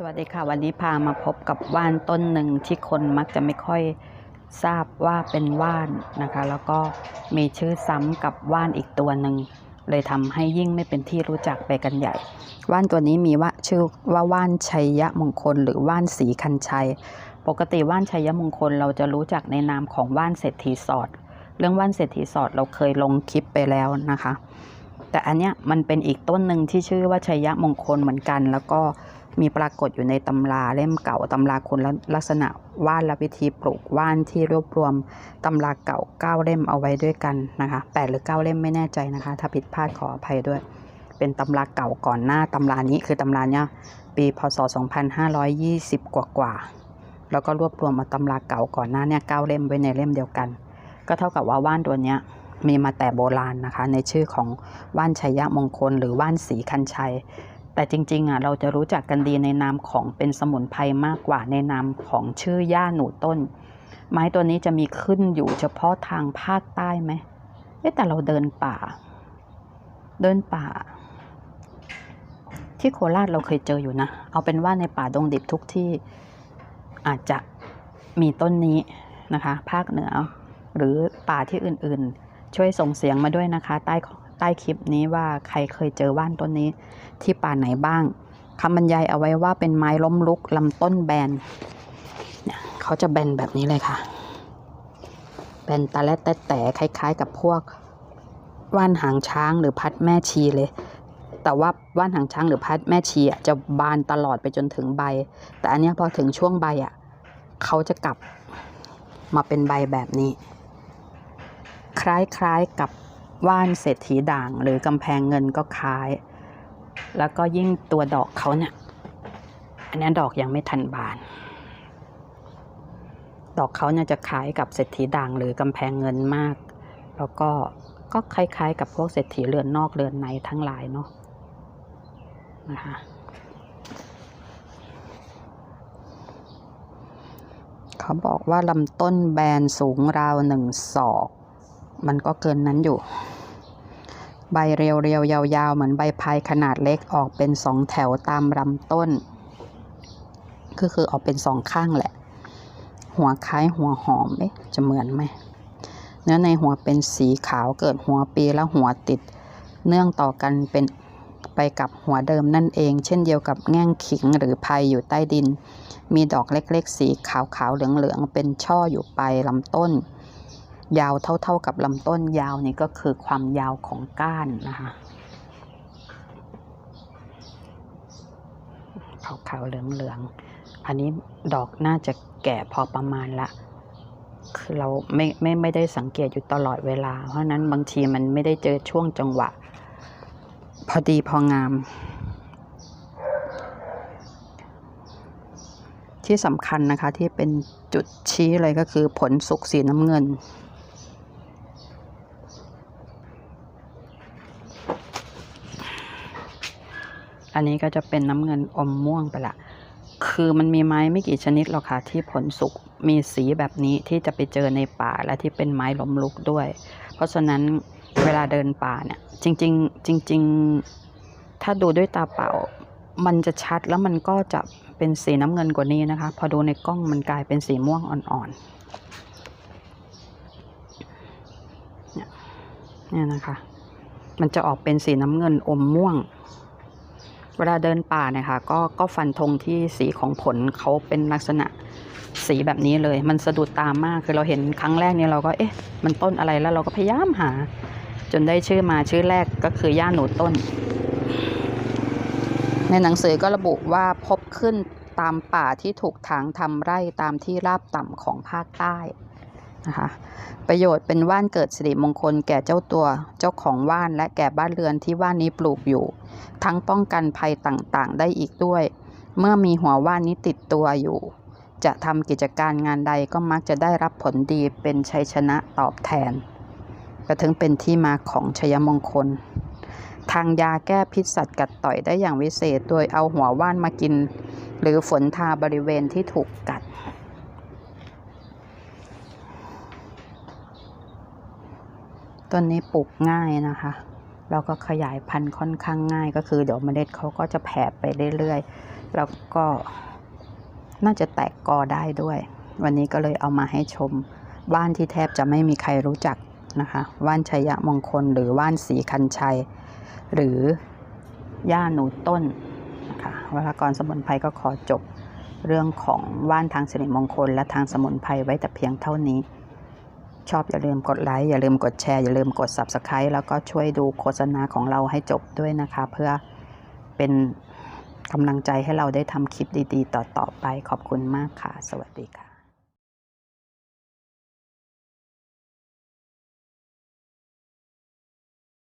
สวัสดีค่ะ วันนี้พามาพบกับว่านต้นหนึ่งที่คนมักจะไม่ค่อยทราบว่าเป็นว่านนะคะ แล้วก็มีชื่อซ้ำกับว่านอีกตัวหนึ่งเลยทำให้ยิ่งไม่เป็นที่รู้จักไปกันใหญ่ ว่านตัวนี้มีว่าชื่อว่าว่านชัยยะมงคล หรือว่านสีคันชัย ปกติว่านชัยยะมงคลเราจะรู้จักในนามของว่านเศรษฐีสอด เรื่องว่านเศรษฐีสอดเราเคยลงคลิปไปแล้วนะคะ แต่อันเนี้ยมันเป็นอีกต้นหนึ่งที่ชื่อว่าชัยยะมงคลเหมือนกัน แล้วก็ มีปรากฏอยู่ในตำราเล่มเก่าตำราคุณลักษณะว่านและวิธีปลูกว่านที่รวบรวมตำราเก่าเก้าเล่มเอาไว้ด้วยกันนะคะแปดหรือเก้าเล่มไม่แน่ใจนะคะ ถ้าผิดพลาดขออภัยด้วย เป็นตำราเก่าก่อนหน้าตำรานี้คือตำราเนี้ยปีพศ 2520 กว่ากว่าๆแล้วก็รวบรวมมาตำราเก่าก่อนหน้าเนี่ยเก้าเล่มไว้ในเล่มเดียวกัน ก็เท่ากับว่าว่านตัวเนี้ยมีมาแต่โบราณนะคะ ในชื่อของว่านชัยยะมงคล หรือว่านสีคันชัย แต่จริงๆอะเราจะรู้จักกันดีในนามของเป็นสมุนไพรมากกว่าในนามของชื่อย่าหนูต้น ไม้ตัวนี้จะมีขึ้นอยู่เฉพาะทางภาคใต้ไหมเอ๊แต่เราเดินป่า เดินป่า ที่โคราชเราเคยเจออยู่นะ เอาเป็นว่าในป่าดงดิบทุกที่อาจจะมีต้นนี้นะคะ ภาคเหนือ หรือป่าที่อื่นๆ ช่วยส่งเสียงมาด้วยนะคะ ใต้ ใต้คลิปนี้ว่าใครเคยเจอว่านต้นนี้ที่ป่าไหนบ้างคำบรรยายเอาไว้ว่าเป็นไม้ล้มลุกลำต้นแบนเนี่ยเขาจะแบนแบบนี้เลยค่ะ แบนตาและแต่แต่คล้าย ๆ กับพวกว่านหางช้างหรือพัดแม่ชีเลย แต่ว่าว่านหางช้างหรือพัดแม่ชีอะจะบานตลอดไปจนถึงใบ แต่อันนี้พอถึงช่วงใบอะเขาจะกลับมาเป็นใบแบบนี้ คล้ายๆกับ ว่านเศรษฐีด่างหรือกำแพงเงินก็คล้าย แล้วก็ยิ่งตัวดอกเขาเนี่ย อันนี้ดอกยังไม่ทันบาน ดอกเขาเนี่ยจะคล้ายกับเศรษฐีด่างหรือกำแพงเงินมาก แล้วก็ก็คล้ายๆ กับพวกเศรษฐีเรือนนอกเรือนในทั้งหลายเนาะนะคะเขาบอกว่าลำต้นแบนสูงราวหนึ่งศอก มันก็เกินนั้นอยู่ ใบเรียวๆ ยาวๆ เหมือนใบพายขนาดเล็กออกเป็นสองแถวตามลำต้น ก็คือออกเป็นสองข้างแหละ หัวคล้ายหัวหอมเอ๊ะจะเหมือนไหม เนื้อในหัวเป็นสีขาวเกิดหัวปีและหัวติด เนื่องต่อกันเป็นไปกับหัวเดิมนั่นเอง เช่นเดียวกับแง่งขิงหรือพายอยู่ใต้ดิน มีดอกเล็กๆ สีขาวๆเหลืองๆเป็นช่ออยู่ปลายลำต้น ยาวเท่าๆกับลำต้นยาวนี่ก็คือความยาวของก้านนะคะขาวๆเหลืองๆอันนี้ดอกน่าจะแก่พอประมาณละ คือเราไม่ไม่ไม่ได้สังเกตอยู่ตลอดเวลา เพราะนั้นบางทีมันไม่ได้เจอช่วงจังหวะ พอดีพองาม ที่สำคัญนะคะที่เป็นจุดชี้เลยก็คือผลสุกสีน้ำเงิน อันนี้ก็จะเป็นน้ำเงินอมม่วงไปละ คือมันมีไม้ไม่กี่ชนิดหรอกค่ะที่ผลสุกมีสีแบบนี้ที่จะไปเจอในป่าและที่เป็นไม้ล้มลุกด้วย เพราะฉะนั้นเวลาเดินป่าเนี่ย จริง ๆ จริง ๆ ถ้าดูด้วยตาเปล่า มันจะชัดแล้วมันก็จะเป็นสีน้ำเงินกว่านี้นะคะ พอดูในกล้องมันกลายเป็นสีม่วงอ่อนๆเนี่ยเนี่ยนะคะ มันจะออกเป็นสีน้ำเงินอมม่วง เวลาเดินป่าเนี่ยค่ะก็ก็ฟันธงที่สีของผลเขาเป็นลักษณะสีแบบนี้เลย มันสะดุดตามากคือเราเห็นครั้งแรกเนี่ยเราก็เอ๊ะมันต้นอะไรแล้วเราก็พยายามหา จนได้ชื่อมาชื่อแรกก็คือย่าหนูต้น ในหนังสือก็ระบุว่าพบขึ้นตามป่าที่ถูกถางทำไร่ตามที่ราบต่ำของภาคใต้ นะคะ ประโยชน์เป็นว่านเกิดสิริมงคลแก่เจ้าตัวเจ้าของว่านและแก่บ้านเรือนที่ว่านนี้ปลูกอยู่ ทั้งป้องกันภัยต่างๆ ได้อีกด้วย เมื่อมีหัวว่านนี้ติดตัวอยู่ จะทำกิจการงานใดก็มักจะได้รับผลดีเป็นชัยชนะตอบแทนก็ถึงเป็นที่มาของชัยมงคล ทางยาแก้พิษสัตว์กัดต่อยได้อย่างวิเศษ โดยเอาหัวว่านมากิน หรือฝนทาบริเวณที่ถูกกัด ต้นนี้ปลูกง่ายนะคะแล้วก็ขยายพันธุ์ค่อนข้างง่ายก็คือเดี๋ยวเมล็ดเขาก็จะแผ่ไปเรื่อยๆ แล้วก็น่าจะแตกกอได้ด้วย วันนี้ก็เลยเอามาให้ชมว่านที่แทบจะไม่มีใครรู้จักนะคะว่านชัยมงคลหรือว่านสีคันชัย หรือย่าหนูต้นนะคะวรากรสมุนไพรก็ขอจบเรื่องของว่านทางสิริมงคลและทางสมุนไพรไว้แต่เพียงเท่านี้ ชอบอย่าลืมกดไลค์อย่าลืมกดแชร์อย่าลืมกด Subscribe แล้วก็ช่วยดูโฆษณาของเราให้จบด้วยนะคะ เพื่อเป็นกำลังใจให้เราได้ทำคลิปดี ๆ ต่อ ๆ ไปขอบคุณมากค่ะ สวัสดีค่ะ